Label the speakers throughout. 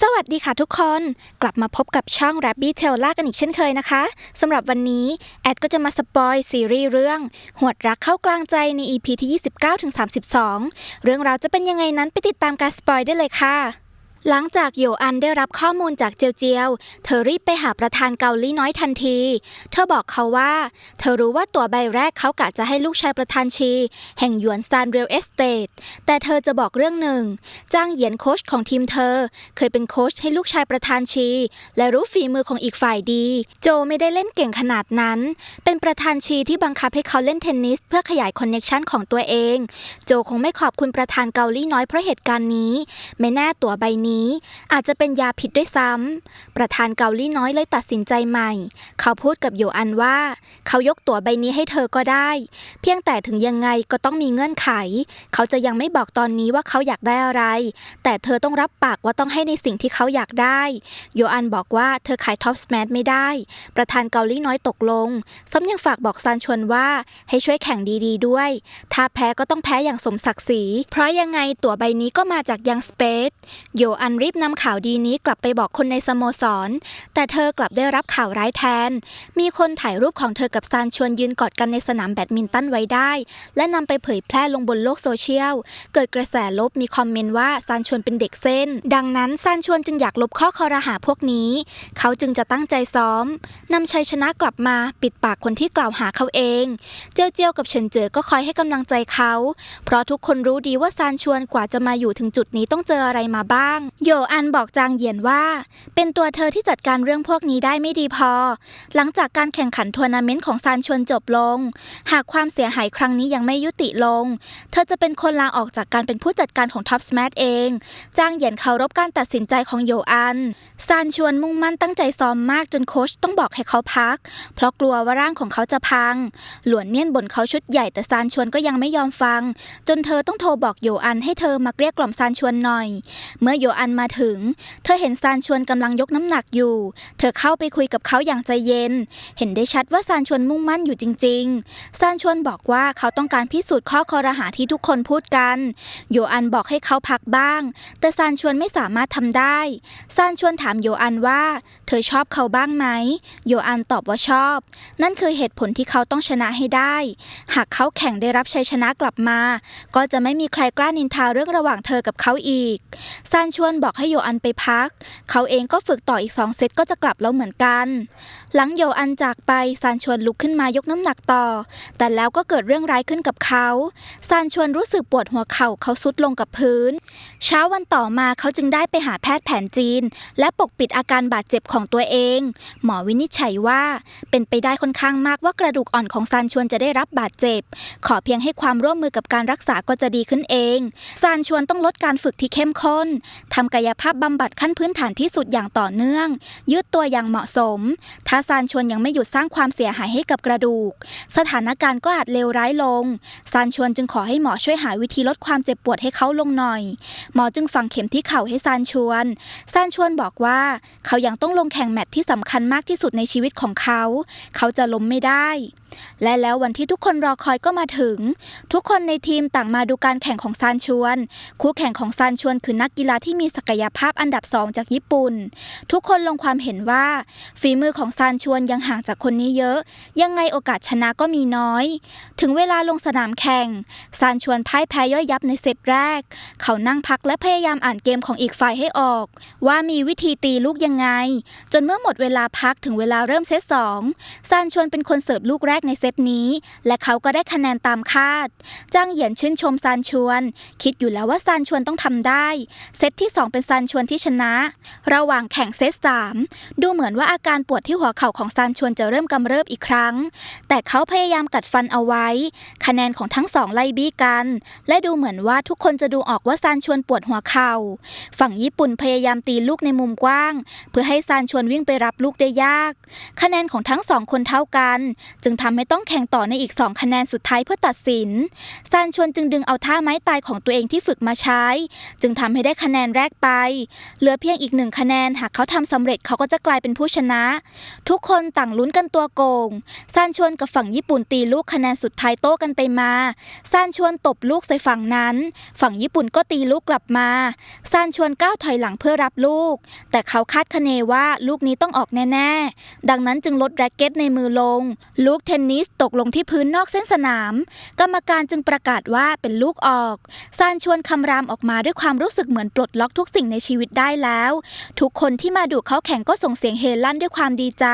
Speaker 1: สวัสดีค่ะทุกคน กลับมาพบกับช่อง Rabbit t a i l ล่ากันอีกเช่นเคยนะคะสำหรับวันนี้ แอดก็จะมาสปอยซีรีส์เรื่อง หวดรักเข้ากลางใจใน EP ที่ 29-32 เรื่องราวจะเป็นยังไงนั้นไปติดตามการสปอยได้เลยค่ะ หลังจากโยอันได้รับข้อมูลจากเจียวเจียว เธอรีบไปหาประธานเกาหลีน้อยทันที เธอบอกเขาว่า เธอรู้ว่าตั๋วใบแรกเขากะจะให้ลูกชายประธานชี แห่งหยวนซานเรียลเอสเตทแต่เธอจะบอกเรื่องหนึ่ง จ้างเหยียนโค้ชของทีมเธอ เคยเป็นโค้ชให้ลูกชายประธานชี และรู้ฝีมือของอีกฝ่ายดี โจไม่ได้เล่นเก่งขนาดนั้น เป็นประธานชีที่บังคับให้เขาเล่นเทนนิส เพื่อขยายคอนเน็ชันของตัวเอง โจคงไม่ขอบคุณประธานเกาหลีน้อยเพราะเหตุการณ์นี้ ไม่แน่ตั๋วใบนี้อาจจะเป็นยาผิดด้วยซ้ำ ประธานเกาลี่น้อยเลยตัดสินใจใหม่ เขาพูดกับโยอันว่า เขายกตั๋วใบนี้ให้เธอก็ได้ เพียงแต่ถึงยังไงก็ต้องมีเงื่อนไข เขาจะยังไม่บอกตอนนี้ว่าเขาอยากได้อะไร แต่เธอต้องรับปากว่าต้องให้ในสิ่งที่เขาอยากได้ โยอันบอกว่าเธอขายท็อปสแมทไม่ได้ ประธานเกาลี่น้อยตกลง ซ้ำยังฝากบอกซานชวนว่าให้ช่วยแข่งดีๆด้วย ถ้าแพ้ก็ต้องแพ้อย่างสมศักดิ์ศรี เพราะยังไงตั๋วใบนี้ก็มาจากยังสเปซโยอันรีบนำข่าวดีนี้กลับไปบอกคนในสโมสร แต่เธอกลับได้รับข่าวร้ายแทน มีคนถ่ายรูปของเธอกับซานชวนยืนกอดกันในสนามแบดมินตันไว้ได้ และนำไปเผยแพร่ลงบนโลกโซเชียล เกิดกระแสลบมีคอมเมนต์ว่าซานชวนเป็นเด็กเส้น ดังนั้นซานชวนจึงอยากลบข้อคอรหาพวกนี้ เขาจึงจะตั้งใจซ้อมนำชัยชนะกลับมาปิดปากคนที่กล่าวหาเขาเอง เจียวเจียวกับเฉินเจ๋อก็คอยให้กำลังใจเขา เพราะทุกคนรู้ดีว่าซานชวนกว่าจะมาอยู่ถึงจุดนี้ต้องเจออะไรมาบ้างโยอันบอกจางเหยียนว่า เป็นตัวเธอที่จัดการเรื่องพวกนี้ได้ไม่ดีพอ หลังจากการแข่งขันทัวร์นาเมนต์ของซานชวนจบลง หากความเสียหายครั้งนี้ยังไม่ยุติลง เธอจะเป็นคนลาออกจากการเป็นผู้จัดการของท็อปสมาร์ทเอง จางเหยียนเคารพการตัดสินใจของโยอันซานชวนมุ่งมั่นตั้งใจซ้อมมากจนโค้ชต้องบอกให้เขาพัก เพราะกลัวว่าร่างของเขาจะพัง หลวนเนียนบ่นเขาชุดใหญ่แต่ซานชวนก็ยังไม่ยอมฟัง จนเธอต้องโทรบอกโยอันให้เธอมาเกลี้ยกล่อมซานชวนหน่อย เมื่อโยอันอันมาถึง เธอเห็นซานชวนกำลังยกน้ำหนักอยู่ เธอเข้าไปคุยกับเขาอย่างใจเย็น เห็นได้ชัดว่าซานชวนมุ่งมั่นอยู่จริง ๆ ซานชวนบอกว่าเขาต้องการพิสูจน์ข้อคอรหาที่ทุกคนพูดกัน โยอันบอกให้เขาพักบ้าง แต่ซานชวนไม่สามารถทำได้ ซานชวนถามโยอันว่า เธอชอบเขาบ้างไหม โยอันตอบว่าชอบ นั่นคือเหตุผลที่เขาต้องชนะให้ได้ หากเขาแข่งได้รับชัยชนะกลับมา ก็จะไม่มีใครกล้านินทาเรื่องระหว่างเธอกับเขาอีก ซานชวนบอกให้โยอันไปพัก เขาเองก็ฝึกต่ออีกสองเซตก็จะกลับแล้วเหมือนกัน หลังโยอันจากไปซานชวนลุกขึ้นมายกน้ำหนักต่อ แต่แล้วก็เกิดเรื่องร้ายขึ้นกับเขาซานชวนรู้สึกปวดหัวเข่าเขาซุดลงกับพื้น เช้าวันต่อมาเขาจึงได้ไปหาแพทย์แผนจีน และปกปิดอาการบาดเจ็บของตัวเอง หมอวินิจฉัยว่า เป็นไปได้ค่อนข้างมากว่ากระดูกอ่อนของซานชวนจะได้รับบาดเจ็บ ขอเพียงให้ความร่วมมือกับการรักษาก็จะดีขึ้นเองซานชวนต้องลดการฝึกที่เข้มข้นทำกายภาพบำบัดขั้นพื้นฐานที่สุดอย่างต่อเนื่อง ยืดตัวอย่างเหมาะสมถ้าซานชวนยังไม่หยุดสร้างความเสียหายให้กับกระดูก สถานการณ์ก็อาจเลวร้ายลงซานชวนจึงขอให้หมอช่วยหาวิธีลดความเจ็บปวดให้เขาลงหน่อย หมอจึงฝังเข็มที่เข่าให้ซานชวนซานชวนบอกว่า เขายังต้องลงแข่งแมตช์ที่สำคัญมากที่สุดในชีวิตของเขา เขาจะล้มไม่ได้ และแล้ววันที่ทุกคนรอคอยก็มาถึง ทุกคนในทีมต่างมาดูการแข่งของซานชวน คู่แข่งของซานชวนคือนักกีฬาที่มีศักยภาพอันดับสองจากญี่ปุ่น ทุกคนลงความเห็นว่า ฝีมือของซานชวนยังห่างจากคนนี้เยอะ ยังไงโอกาสชนะก็มีน้อย ถึงเวลาลงสนามแข่งซานชวนพ่ายแพ้ย่อยยับในเซตแรก เขานั่งพักและพยายามอ่านเกมของอีกฝ่ายให้ออก ว่ามีวิธีตีลูกยังไง จนเมื่อหมดเวลาพักถึงเวลาเริ่มเซตสองซานชวนเป็นคนเสิร์ฟลูกแรกในเซตนี้ และเขาก็ได้คะแนนตามคาด จ้างเหยียนชื่นชมซานชวน คิดอยู่แล้วว่าซานชวนต้องทำได้ เซตที่ 2 เป็นซานชวนที่ชนะ ระหว่างแข่งเซต 3 ดูเหมือนว่าอาการปวดที่หัวเข่าของซานชวนจะเริ่มกำเริบอีกครั้ง แต่เขาพยายามกัดฟันเอาไว้ คะแนนของทั้งสองไล่บี้กัน และดูเหมือนว่าทุกคนจะดูออกว่าซานชวนปวดหัวเข่า ฝั่งญี่ปุ่นพยายามตีลูกในมุมกว้าง เพื่อให้ซานชวนวิ่งไปรับลูกได้ยาก คะแนนของทั้งสองคนเท่ากัน จึงทำให้ต้องแข่งต่อในอีก 2 คะแนนสุดท้ายเพื่อตัดสิน ซานชวนจึงดึงเอาท่าไม้ตายของตัวเองที่ฝึกมาใช้ จึงทำให้ได้คะแนนแรกไป เหลือเพียงอีกหนึ่งคะแนนหากเขาทำสำเร็จเขาก็จะกลายเป็นผู้ชนะ ทุกคนต่างลุ้นกันตัวโกง ซานชวนกับฝั่งญี่ปุ่นตีลูกคะแนนสุดท้ายโต้กันไปมา ซานชวนตบลูกใส่ฝั่งนั้น ฝั่งญี่ปุ่นก็ตีลูกกลับมา ซานชวนก้าวถอยหลังเพื่อรับลูก แต่เขาคาดคะเนว่าลูกนี้ต้องออกแน่ ๆ ดังนั้นจึงลดแร็กเก็ตในมือลง ลูกเทนนิสตกลงที่พื้นนอกเส้นสนาม กรรมการจึงประกาศว่าเป็นลูกออก ซานชวนคำรามออกมาด้วยความรู้สึกเหมือนปลดล็อกทุกสิ่งในชีวิตได้แล้ว ทุกคนที่มาดูเขาแข่งก็ส่งเสียงเฮลั่นด้วยความดีใจ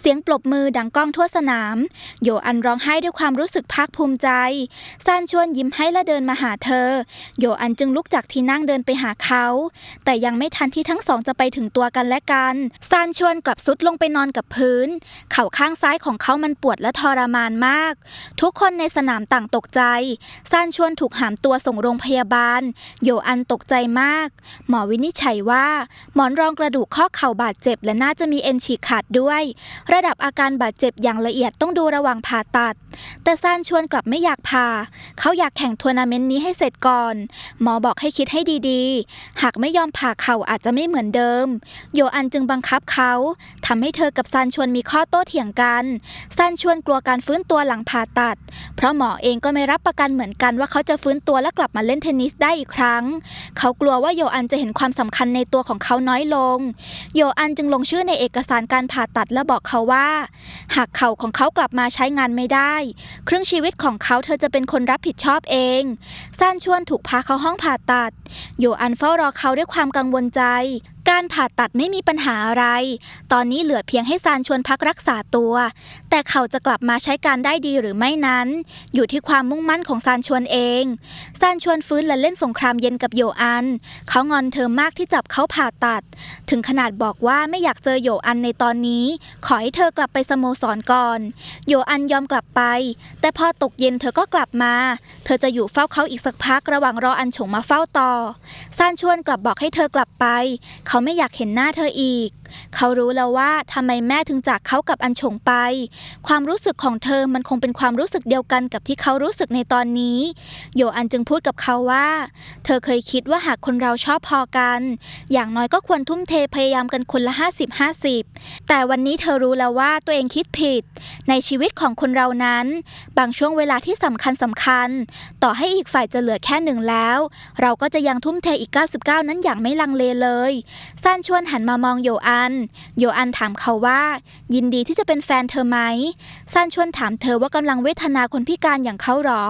Speaker 1: เสียงปรบมือดังก้องทั่วสนาม โยอันร้องไห้ด้วยความรู้สึกภาคภูมิใจ ซานชวนยิ้มให้และเดินมาหาเธอ โยอันจึงลุกจากที่นั่งเดินไปหาเขา แต่ยังไม่ทันที่ทั้งสองจะไปถึงตัวกันและกัน ซานชวนกลับซุดลงไปนอนกับพื้น เข่าข้างซ้ายของเขามันปวดและทรมานมาก ทุกคนในสนามต่างตกใจซานชวนถูกหามตัวส่งโรงพยาบาล โยอันตกใจมาก หมอวินิจฉัยว่า หมอนรองกระดูกข้อเข่าบาดเจ็บและน่าจะมีเอ็นฉีกขาดด้วย ระดับอาการบาดเจ็บอย่างละเอียดต้องดูระหว่างผ่าตัด แต่ซานชวนกลับไม่อยากผ่าเขาอยากแข่งทัวร์นาเมนต์นี้ให้เสร็จก่อน หมอบอกให้คิดให้ดีๆ หากไม่ยอมผ่าเข่าอาจจะไม่เหมือนเดิม โยอันจึงบังคับเขาทำให้เธอกับซานชวนมีข้อโต้เถียงกันซานชวนกลัวการฟื้นตัวหลังผ่าตัด เพราะหมอเองก็ไม่รับประกันเหมือนกันว่าเขาจะฟื้นตัวและกลับมาเล่นเทนนิสได้อีกครั้ง เขากลัวว่าโยอันจะเห็นความสำคัญในตัวของเขาน้อยลง โยอันจึงลงชื่อในเอกสารการผ่าตัดและบอกเขาว่า หากเข่าของเขากลับมาใช้งานไม่ได้ ครึ่งชีวิตของเขาเธอจะเป็นคนรับผิดชอบเองซานชวนถูกพาเข้าห้องผ่าตัด โยอันเฝ้ารอเขาด้วยความกังวลใจ การผ่าตัดไม่มีปัญหาอะไร ตอนนี้เหลือเพียงให้ซานชวนพักรักษาตัว แต่เขาจะกลับมาใช้การได้ดีหรือไม่นั้น อยู่ที่ความมุ่งมั่นของซานชวนเอง ซานชวนฟื้นและเล่นสงครามเย็นกับโยอัน เขางอนเธอมากที่จับเขาผ่าตัด ถึงขนาดบอกว่าไม่อยากเจอโยอันในตอนนี้ ขอให้เธอกลับไปสโมสรก่อน โยอันยอมกลับไป แต่พอตกเย็นเธอก็กลับมา เธอจะอยู่เฝ้าเขาอีกสักพักระหว่างรออันฉงมาเฝ้าต่อ ซานชวนกลับบอกให้เธอกลับไป เขาไม่อยากเห็นหน้าเธออีกเขารู้แล้วว่าทำไมแม่ถึงจากเขากับอันฉงไป ความรู้สึกของเธอมันคงเป็นความรู้สึกเดียวกันกับที่เขารู้สึกในตอนนี้ โยอันจึงพูดกับเขาว่า เธอเคยคิดว่าหากคนเราชอบพอกัน อย่างน้อยก็ควรทุ่มเทพยายามกันคนละ 50 50 แต่วันนี้เธอรู้แล้วว่าตัวเองคิดผิด ในชีวิตของคนเรานั้น บางช่วงเวลาที่สำคัญสำคัญ ต่อให้อีกฝ่ายจะเหลือแค่หนึ่งแล้ว เราก็จะยังทุ่มเทอีก 99 นั้นอย่างไม่ลังเลเลยซานชวนหันมามองโยอันโยอันถามเขาว่า ยินดีที่จะเป็นแฟนเธอไหมซานชวนถามเธอว่ากำลังเวทนาคนพิการอย่างเขาหรอ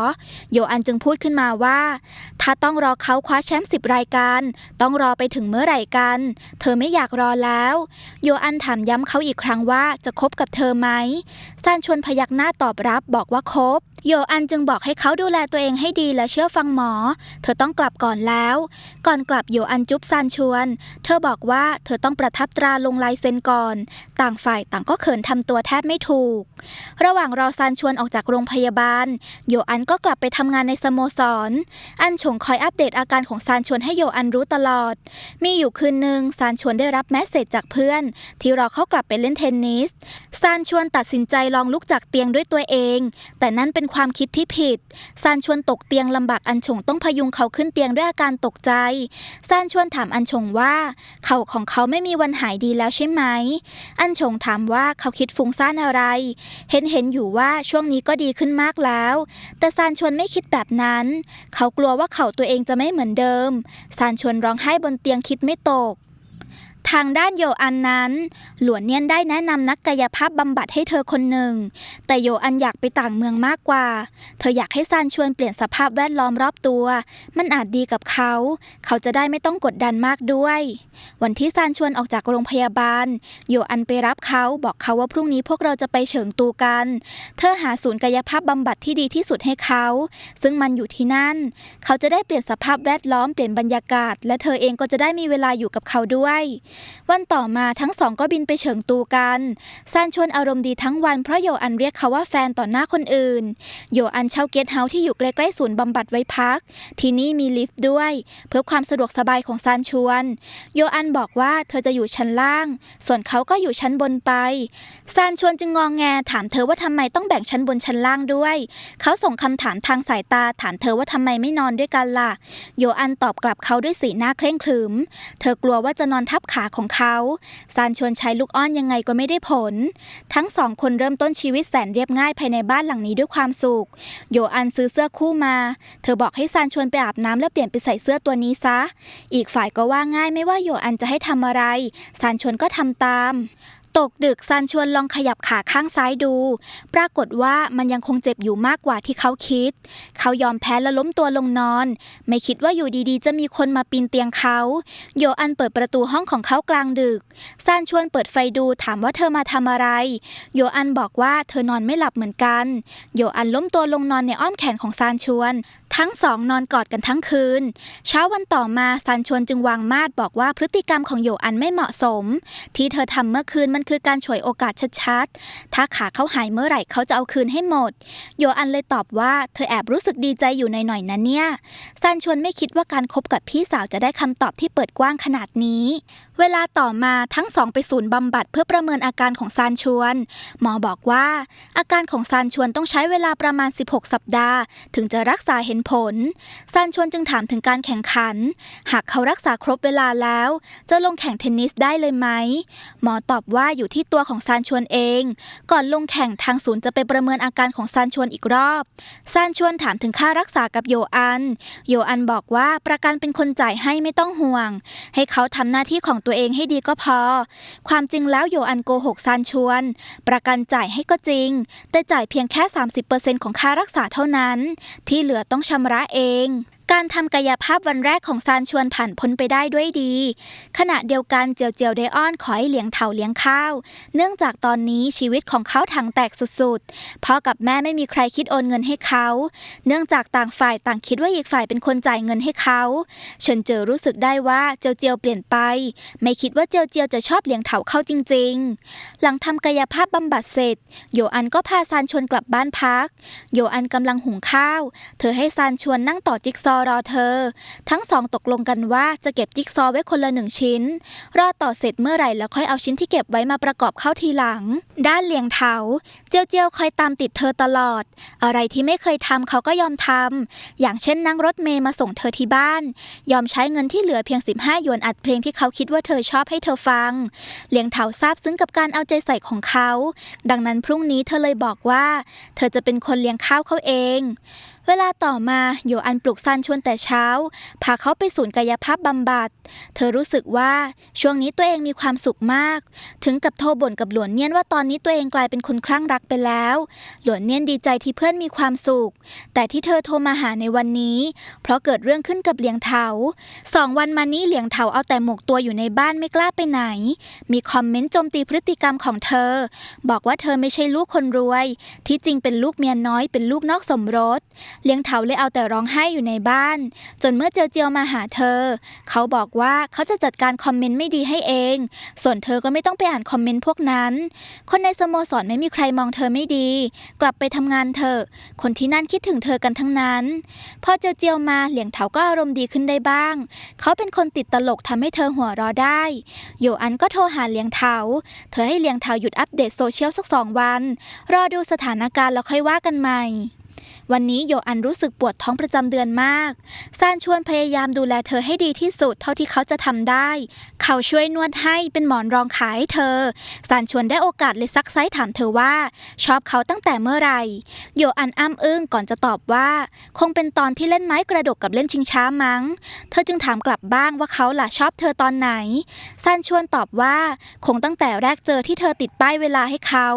Speaker 1: โยอันจึงพูดขึ้นมาว่า ถ้าต้องรอเขาคว้าแชมป์สิบรายการ ต้องรอไปถึงเมื่อไหร่กัน เธอไม่อยากรอแล้ว โยอันถามย้ำเขาอีกครั้งว่าจะคบกับเธอไหมซานชวนพยักหน้าตอบรับบอกว่าคบ โยอันจึงบอกให้เขาดูแลตัวเองให้ดีและเชื่อฟังหมอ เธอต้องกลับก่อนแล้ว ก่อนกลับโยอันจุ๊บซานชวน เธอบอกว่าเธอต้องประทับตราลงลายเซ็นก่อน ต่างฝ่ายต่างก็เขินทำตัวแทบไม่ถูก ระหว่างรอซานชวนออกจากโรงพยาบาล โยอันก็กลับไปทำงานในสโมสร อันฉงคอยอัปเดตอาการของซานชวนให้โยอันรู้ตลอด มีอยู่คืนหนึ่งซานชวนได้รับแมสเซจจากเพื่อน ที่รอเขากลับไปเล่นเทนนิส ซานชวนตัดสินใจลองลุกจากเตียงด้วยตัวเอง แต่นั่นเป็นความคิดที่ผิด ซานชวนตกเตียงลำบากอันฉงต้องพยุงเขาขึ้นเตียงด้วยอาการตกใจ ซานชวนถามอันฉงว่า เข่าของเขาไม่มีวันหายดีแล้วใช่ไหม อันฉงถามว่าเขาคิดฟุ้งซ่านอะไร เห็นเห็นอยู่ว่าช่วงนี้ก็ดีขึ้นมากแล้ว แต่ซานชวนไม่คิดแบบนั้น เขากลัวว่าเข่าตัวเองจะไม่เหมือนเดิม ซานชวนร้องไห้บนเตียงคิดไม่ตก ทางด้านโยอันนั้น หลวนเนียนได้แนะนำนักกายภาพบำบัดให้เธอคนหนึ่ง แต่โยอันอยากไปต่างเมืองมากกว่า เธออยากให้ซานชวนเปลี่ยนสภาพแวดล้อมรอบตัว มันอาจดีกับเขา เขาจะได้ไม่ต้องกดดันมากด้วย วันที่ซานชวนออกจากโรงพยาบาล โยอันไปรับเขาบอกเขาว่าพรุ่งนี้พวกเราจะไปเฉิงตูกัน เธอหาศูนย์กายภาพบำบัดที่ดีที่สุดให้เขา ซึ่งมันอยู่ที่นั่น เขาจะได้เปลี่ยนสภาพแวดล้อมเปลี่ยนบรรยากาศ และเธอเองก็จะได้มีเวลาอยู่กับเขาด้วยวันต่อมาทั้งสองก็บินไปเฉิงตูกันซานชวนอารมณ์ดีทั้งวันเพราะโยอันเรียกเขาว่าแฟนต่อหน้าคนอื่น โยอันเช่าเกสต์เฮาส์ที่อยู่ใกล้ๆศูนย์บำบัดไว้พัก ที่นี่มีลิฟต์ด้วย เพื่อความสะดวกสบายของซานชวน โยอันบอกว่าเธอจะอยู่ชั้นล่าง ส่วนเขาก็อยู่ชั้นบนไป ซานชวนจึงงองแงถามเธอว่าทำไมต้องแบ่งชั้นบนชั้นล่างด้วย เขาส่งคำถามทางสายตาถามเธอว่าทำไมไม่นอนด้วยกันล่ะ โยอันตอบกลับเขาด้วยสีหน้าเคร่งขรึม เธอกลัวว่าจะนอนทับขาของเขาซานชวนใช้ลูกอ้อนยังไงก็ไม่ได้ผล ทั้งสองคนเริ่มต้นชีวิตแสนเรียบง่ายภายในบ้านหลังนี้ด้วยความสุข โยอันซื้อเสื้อคู่มา เธอบอกให้ซานชวนไปอาบน้ำแล้วเปลี่ยนไปใส่เสื้อตัวนี้ซะ อีกฝ่ายก็ว่าง่ายไม่ว่าโยอันจะให้ทำอะไร ซานชวนก็ทำตาม ตกดึกซานชวนลองขยับขาข้างซ้ายดู ปรากฏว่ามันยังคงเจ็บอยู่มากกว่าที่เขาคิด เขายอมแพ้และล้มตัวลงนอน ไม่คิดว่าอยู่ดีๆ จะมีคนมาปีนเตียงเขา โยอันเปิดประตูห้องของเขากลางดึกซานชวนเปิดไฟดูถามว่าเธอมาทำอะไร โยอันบอกว่าเธอนอนไม่หลับเหมือนกัน โยอันล้มตัวลงนอนในอ้อมแขนของซานชวน ทั้งสองนอนกอดกันทั้งคืน เช้าวันต่อมาซานชวนจึงวางมาดบอกว่าพฤติกรรมของโยอันไม่เหมาะสม ที่เธอทำเมื่อคืนมันคือการฉวยโอกาสชัดๆ ถ้าขาเขาหายเมื่อไหร่เขาจะเอาคืนให้หมด โยอันเลยตอบว่าเธอแอบรู้สึกดีใจอยู่หน่อยๆนะเนี่ยซานชวนไม่คิดว่าการคบกับพี่สาวจะได้คำตอบที่เปิดกว้างขนาดนี้ เวลาต่อมาทั้งสองไปศูนย์บำบัดเพื่อประเมินอาการของซานชวน หมอบอกว่า อาการของซานชวนต้องใช้เวลาประมาณ 16 สัปดาห์ ถึงจะรักษาเห็นผลซานชวนจึงถามถึงการแข่งขัน หากเขารักษาครบเวลาแล้ว จะลงแข่งเทนนิสได้เลยไหม หมอตอบว่าอยู่ที่ตัวของซานชวนเอง ก่อนลงแข่งทางศูนย์จะไปประเมินอาการของซานชวนอีกรอบซานชวนถามถึงค่ารักษากับโยอัน โยอันบอกว่าประกันเป็นคนจ่ายให้ไม่ต้องห่วง ให้เขาทำหน้าที่ของตัวเองให้ดีก็พอ ความจริงแล้วโยอันโกหกซานชวน ประกันจ่ายให้ก็จริง แต่จ่ายเพียงแค่ 30%ของค่ารักษาเท่านั้น ที่เหลือต้องชำระเอง การทำกายภาพวันแรกของซานชวนผ่านพ้นไปได้ด้วยดี ขณะเดียวกันเจียวเจียวไดอ้อนขอให้เลี้ยงเถาเลี้ยงข้าว เนื่องจากตอนนี้ชีวิตของเขาถังแตกสุดๆพ่อกับแม่ไม่มีใครคิดโอนเงินให้เขา เนื่องจากต่างฝ่ายต่างคิดว่าอีกฝ่ายเป็นคนจ่ายเงินให้เขาเฉินเจอรู้สึกได้ว่าเจียวเจียวเปลี่ยนไป ไม่คิดว่าเจียวเจียวจะชอบเลี้ยงเถาเข้าจริง ๆ หลังทำกายภาพบำบัดเสร็จ โยอันก็พาซานชวนกลับบ้านพัก โยอันกำลังหุงข้าว เธอให้ซานชวนนั่งต่อจิ๊กซอรอเธอ ทั้งสองตกลงกันว่าจะเก็บจิ๊กซอว์ไว้คนละหนึ่งชิ้น รอต่อเสร็จเมื่อไหร่แล้วค่อยเอาชิ้นที่เก็บไว้มาประกอบเข้าทีหลัง ด้านเลียงเถาเจียวเจียวคอยตามติดเธอตลอด อะไรที่ไม่เคยทำเขาก็ยอมทำอย่างเช่นนั่งรถเมย์มาส่งเธอที่บ้าน ยอมใช้เงินที่เหลือเพียง 15หยวนอัดเพลงที่เขาคิดว่าเธอชอบให้เธอฟังเลียงเถาซาบซึ้งกับการเอาใจใส่ของเขา ดังนั้นพรุ่งนี้เธอเลยบอกว่า เธอจะเป็นคนเลี้ยงข้าวเขาเอง เวลาต่อมาโยอันปลุกซานชวนแต่เช้า พาเขาไปศูนย์กายภาพบำบัด เธอรู้สึกว่าช่วงนี้ตัวเองมีความสุขมาก ถึงกับโทรบ่นกับหลวนเนียนว่าตอนนี้ตัวเองกลายเป็นคนคลั่งรักไปแล้ว หลวนเนียนดีใจที่เพื่อนมีความสุข แต่ที่เธอโทรมาหาในวันนี้ เพราะเกิดเรื่องขึ้นกับเหลียงเถาสองวันมานี้เหลียงเถาเอาแต่หมกตัวอยู่ในบ้านไม่กล้าไปไหน มีคอมเมนต์โจมตีพฤติกรรมของเธอ บอกว่าเธอไม่ใช่ลูกคนรวย ที่จริงเป็นลูกเมียน้อยเป็นลูกนอกสมรสเลี้ยงเถาเลยเอาแต่ร้องไห้อยู่ในบ้าน จนเมื่อเจียวเจียวมาหาเธอ เขาบอกว่าเขาจะจัดการคอมเมนต์ไม่ดีให้เอง ส่วนเธอก็ไม่ต้องไปอ่านคอมเมนต์พวกนั้น คนในสโมสรไม่มีใครมองเธอไม่ดี กลับไปทำงานเถอะ คนที่นั่นคิดถึงเธอกันทั้งนั้น พอเจียวเจียวมาเหลียงเถาก็อารมณ์ดีขึ้นได้บ้าง เขาเป็นคนติดตลกทำให้เธอหัวเราะได้โยอันก็โทรหาเลียงเถา เธอให้เลียงเถาหยุดอัปเดตโซเชียลสักสองวัน รอดูสถานการณ์แล้วค่อยว่ากันใหม่ วันนี้โยอันรู้สึกปวดท้องประจำเดือนมากซานชวนพยายามดูแลเธอให้ดีที่สุดเท่าที่เขาจะทำได้ เขาช่วยนวดให้เป็นหมอนรองขาให้เธอซานชวนได้โอกาสเลยซักไซถามเธอว่าชอบเขาตั้งแต่เมื่อไหร่โยอันอ้ำอึ้งก่อนจะตอบว่า คงเป็นตอนที่เล่นไม้กระดกกับเล่นชิงช้ามั้ง เธอจึงถามกลับบ้างว่าเขาล่ะชอบเธอตอนไหนซานชวนตอบว่าคงตั้งแต่แรกเจอที่เธอติดป้ายเวลาให้เขา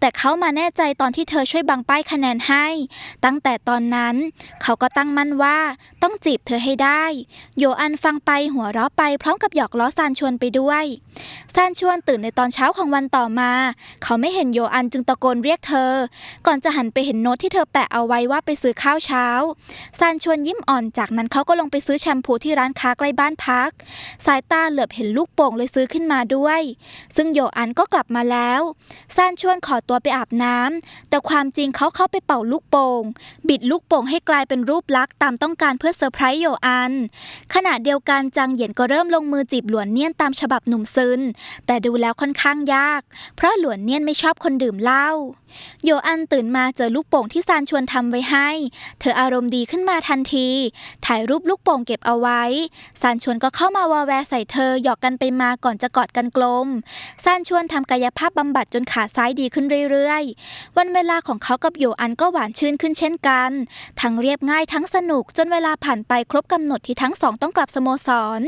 Speaker 1: แต่เขามาแน่ใจตอนที่เธอช่วยบังป้ายคะแนนให้ตั้งแต่ตอนนั้น เขาก็ตั้งมั่นว่าต้องจีบเธอให้ได้ โยอันฟังไปหัวเราะไปพร้อมกับหยอกล้อซานชวนไปด้วยซานชวนตื่นในตอนเช้าของวันต่อมา เขาไม่เห็นโยอันจึงตะโกนเรียกเธอ ก่อนจะหันไปเห็นโน้ตที่เธอแปะเอาไว้ว่าไปซื้อข้าวเช้าซานชวนยิ้มอ่อนจากนั้นเขาก็ลงไปซื้อแชมพูที่ร้านค้าใกล้บ้านพัก สายตาเหลือบเห็นลูกโป่งเลยซื้อขึ้นมาด้วย ซึ่งโยอันก็กลับมาแล้วซานชวนขอตัวไปอาบน้ำแต่ความจริงเขาเข้าไปเป่าลูกโป่งบิดลูกโป่งให้กลายเป็นรูปลักษณ์ตามต้องการเพื่อเซอร์ไพรส์โยอัน ขณะเดียวกันจางเหยียนก็เริ่มลงมือจีบหลวนเนียนตามฉบับหนุ่มซึน แต่ดูแล้วค่อนข้างยาก เพราะหลวนเนียนไม่ชอบคนดื่มเหล้าโยอันตื่นมาเจอลูกโป่งที่ซานชวนทำไว้ให้ เธออารมณ์ดีขึ้นมาทันที ถ่ายรูปลูกโป่งเก็บเอาไว้ ซานชวนก็เข้ามาวอแวใส่เธอหยอกกันไปมาก่อนจะกอดกันกลม ซานชวนทำกายภาพบำบัดจนขาซ้ายดีขึ้นเรื่อยๆ วันเวลาของเขากับโยอันก็หวานชื่นขึ้นเช่นกัน ทั้งเรียบง่ายทั้งสนุกจนเวลาผ่านไปครบกำหนดที่ทั้งสองต้องกลับสโมสร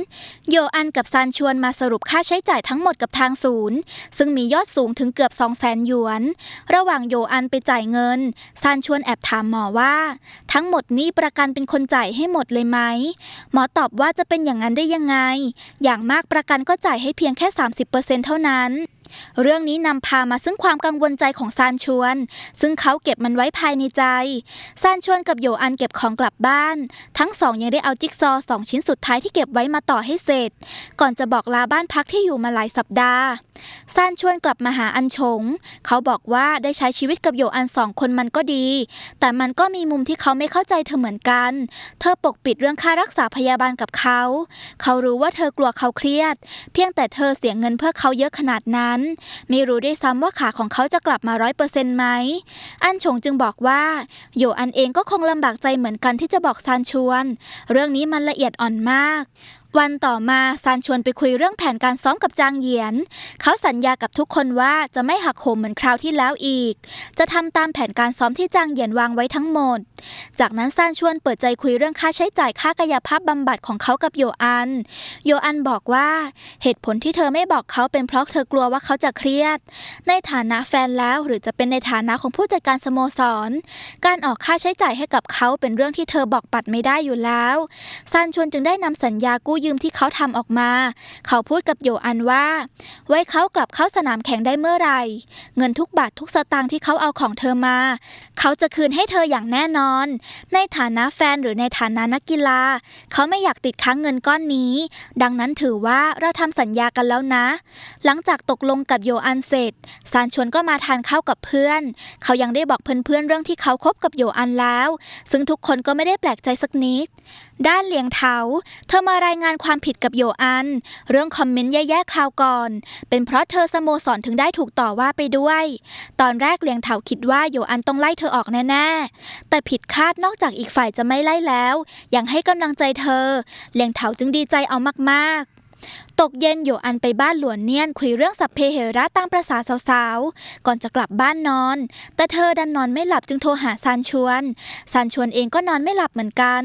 Speaker 1: โยอันกับซานชวนมาสรุปค่าใช้จ่ายทั้งหมดกับทางศูนย์ ซึ่งมียอดสูงถึงเกือบ 2 0 0แสนหยวนระหว่างว่างโยอันไปจ่ายเงิน ซานชวนแอบถามหมอว่า ทั้งหมดนี้ประกันเป็นคนจ่ายให้หมดเลยไหม หมอตอบว่าจะเป็นอย่างนั้นได้ยังไง อย่างมากประกันก็จ่ายให้เพียงแค่ 30%เท่านั้น เรื่องนี้นำพามาซึ่งความกังวลใจของซานชวน ซึ่งเขาเก็บมันไว้ภายในใจ ซานชวนกับโยอันเก็บของกลับบ้าน ทั้งสองยังได้เอาจิ๊กซอว์สองชิ้นสุดท้ายที่เก็บไว้มาต่อให้เสร็จ ก่อนจะบอกลาบ้านพักที่อยู่มาหลายสัปดาห์ ซานชวนกลับมาหาอันชง เขาบอกว่าได้ใช้ชีวิตกับโยอันสองคนมันก็ดี แต่มันก็มีมุมที่เขาไม่เข้าใจเธอเหมือนกัน เธอปกปิดเรื่องค่ารักษาพยาบาลกับเขา เขารู้ว่าเธอกลัวเขาเครียด เพียงแต่เธอเสียเงินเพื่อเขาเยอะขนาดนั้นไม่รู้ด้วยซ้ำว่าขาของเขาจะกลับมาร้อยเปอร์เซ็นต์ไหม อันชงจึงบอกว่าโยอันเองก็คงลำบากใจเหมือนกันที่จะบอกซานชวน เรื่องนี้มันละเอียดอ่อนมากวันต่อมาซานชวนไปคุยเรื่องแผนการซ้อมกับจางเหยียน เขาสัญญากับทุกคนว่าจะไม่หักโหมเหมือนคราวที่แล้วอีก จะทำตามแผนการซ้อมที่จางเหยียนวางไว้ทั้งหมด จากนั้นซานชวนเปิดใจคุยเรื่องค่าใช้จ่ายค่ากายภาพบำบัดของเขากับโยอัน โยอันบอกว่า เหตุผลที่เธอไม่บอกเขาเป็นเพราะเธอกลัวว่าเขาจะเครียด ในฐานะแฟนแล้วหรือจะเป็นในฐานะของผู้จัดการสโมสร การออกค่าใช้จ่ายให้กับเขาเป็นเรื่องที่เธอบอกปัดไม่ได้อยู่แล้วซานชวนจึงได้นำสัญญากู้ยืมที่เขาทำออกมา เขาพูดกับโยอันว่า ไว้เขากลับเข้าสนามแข่งได้เมื่อไหร่ เงินทุกบาททุกสตางค์ที่เขาเอาของเธอมา เขาจะคืนให้เธออย่างแน่นอน ในฐานะแฟนหรือในฐานะนักกีฬา เขาไม่อยากติดค้างเงินก้อนนี้ ดังนั้นถือว่าเราทำสัญญากันแล้วนะ หลังจากตกลงกับโยอันเสร็จ ซานชวนก็มาทานข้าวกับเพื่อน เขายังได้บอกเพื่อนๆเรื่องที่เขาคบกับโยอันแล้ว ซึ่งทุกคนก็ไม่ได้แปลกใจสักนิด ด้านเหลียงเถาเธอมารายงานความผิดกับโยอัน เรื่องคอมเมนต์แย่ๆคราวก่อน เป็นเพราะเธอสโมสรถึงได้ถูกต่อว่าไปด้วย ตอนแรกเหลียงเถาคิดว่าโยอันต้องไล่เธอออกแน่ๆ แต่ผิดคาดนอกจากอีกฝ่ายจะไม่ไล่แล้ว ยังให้กำลังใจเธอ เหลียงเถาจึงดีใจเอามากๆ ตกเย็นโยอันไปบ้านหลวนเนียนคุยเรื่องสัพเพเหระตามประษาสาวๆ ก่อนจะกลับบ้านนอน แต่เธอดันนอนไม่หลับจึงโทรหาซานชวนซานชวนเองก็นอนไม่หลับเหมือนกัน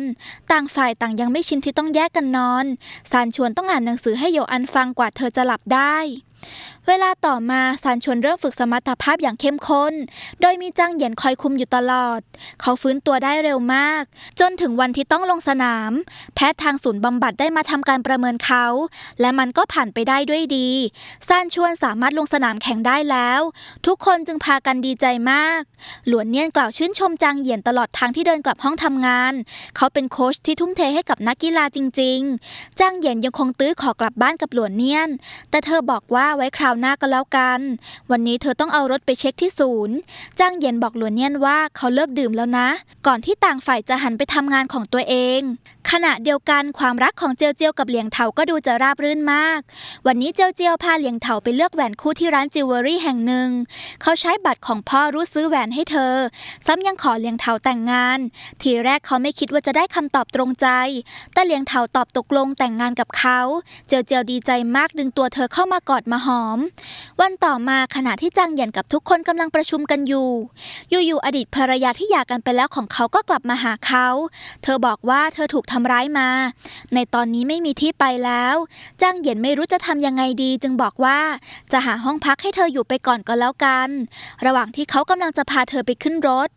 Speaker 1: ต่างฝ่ายต่างยังไม่ชินที่ต้องแยกกันนอนซานชวนต้องอ่านหนังสือให้โยอันฟังกว่าเธอจะหลับได้ เวลาต่อมาซานชวนเริ่มฝึกสมรรถภาพอย่างเข้มข้น โดยมีจางเหยียนคอยคุมอยู่ตลอด เขาฟื้นตัวได้เร็วมาก จนถึงวันที่ต้องลงสนาม แพทย์ทางศูนย์บำบัดได้มาทำการประเมินเขา และมันก็ผ่านไปได้ด้วยดีซานชวนสามารถลงสนามแข่งได้แล้ว ทุกคนจึงพากันดีใจมาก หลวนเนียนกล่าวชื่นชมจางเหยียนตลอดทางที่เดินกลับห้องทำงาน เขาเป็นโค้ชที่ทุ่มเทให้กับนักกีฬาจริง ๆ จางเหยียนยังคงตื้อขอกลับบ้านกับหลวนเนียน แต่เธอบอกว่าไว้คราวหน้าก็แล้วกัน วันนี้เธอต้องเอารถไปเช็คที่ศูนย์ จ้างเย็นบอกหลวนเนียนว่าเขาเลิกดื่มแล้วนะ ก่อนที่ต่างฝ่ายจะหันไปทำงานของตัวเองขณะเดียวกันความรักของเจียวเจียวกับเหลียงเถาก็ดูจะราบรื่นมาก วันนี้เจียวเจียวพาเหลียงเถาไปเลือกแหวนคู่ที่ร้านจิวเวลรี่แห่งหนึ่ง เขาใช้บัตรของพ่อรู้ซื้อแหวนให้เธอ ซ้ำยังขอเหลียงเถาแต่งงาน ทีแรกเขาไม่คิดว่าจะได้คำตอบตรงใจ แต่เหลียงเถาตอบตกลงแต่งงานกับเขา เจียวเจียวดีใจมากดึงตัวเธอเข้ามากอดมาหอม วันต่อมาขณะที่จางเหยียนกับทุกคนกำลังประชุมกันอยู่อยู่ๆอดีตภรรยาที่หย่ากันไปแล้วของเขาก็กลับมาหาเขา เธอบอกว่าเธอถูกทำร้ายมา ในตอนนี้ไม่มีที่ไปแล้ว จ้างเหยียนไม่รู้จะทำยังไงดี จึงบอกว่าจะหาห้องพักให้เธออยู่ไปก่อนก็แล้วกัน ระหว่างที่เขากำลังจะพาเธอไปขึ้นรถ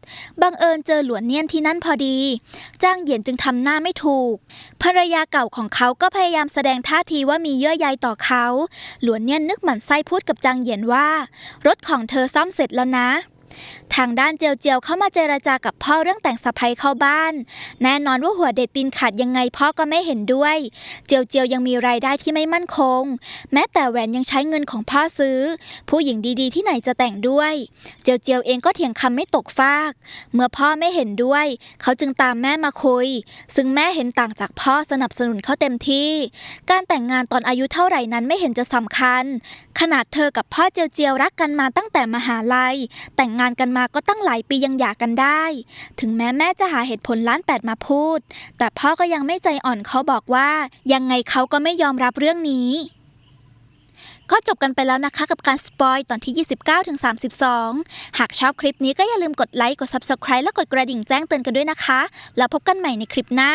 Speaker 1: บังเอิญเจอหลวนเนียนที่นั่นพอดี จ้างเหยียนจึงทำหน้าไม่ถูก ภรรยาเก่าของเขาก็พยายามแสดงท่าทีว่ามีเยื่อใยต่อเขา หลวนเนียนนึกหมั่นไส้พูดกับจางเหยียนว่า รถของเธอซ่อมเสร็จแล้วนะ ทางด้านเจียวเจียวเข้ามาเจรจากับพ่อเรื่องแต่งสะใภ้เข้าบ้าน แน่นอนว่าหัวเด็ดตีนขาดยังไงพ่อก็ไม่เห็นด้วย เจียวเจียวยังมีรายได้ที่ไม่มั่นคง แม้แต่แหวนยังใช้เงินของพ่อซื้อ ผู้หญิงดีๆ ที่ไหนจะแต่งด้วย เจียวเจียวเองก็เถียงคำไม่ตกฟาก เมื่อพ่อไม่เห็นด้วย เขาจึงตามแม่มาคุย ซึ่งแม่เห็นต่างจากพ่อสนับสนุนเขาเต็มที่ การแต่งงานตอนอายุเท่าไหร่นั้นไม่เห็นจะสำคัญ ขนาดเธอกับพ่อเจียวเจียวรักกันมาตั้งแต่มหาลัย แต่งงานานกันมาก็ตั้งหลายปียังหย่ากันได้ ถึงแม้แม่จะหาเหตุผลล้านแปดมาพูด แต่พ่อก็ยังไม่ใจอ่อนเขาบอกว่า ยังไงเขาก็ไม่ยอมรับเรื่องนี้ก็จบกันไปแล้วนะคะกับการสปอยตอนที่ 29ถึง32 หากชอบคลิปนี้ก็อย่าลืมกดไลค์ กด Subscribe และกดกระดิ่งแจ้งเตือนกันด้วยนะคะ แล้วพบกันใหม่ในคลิปหน้า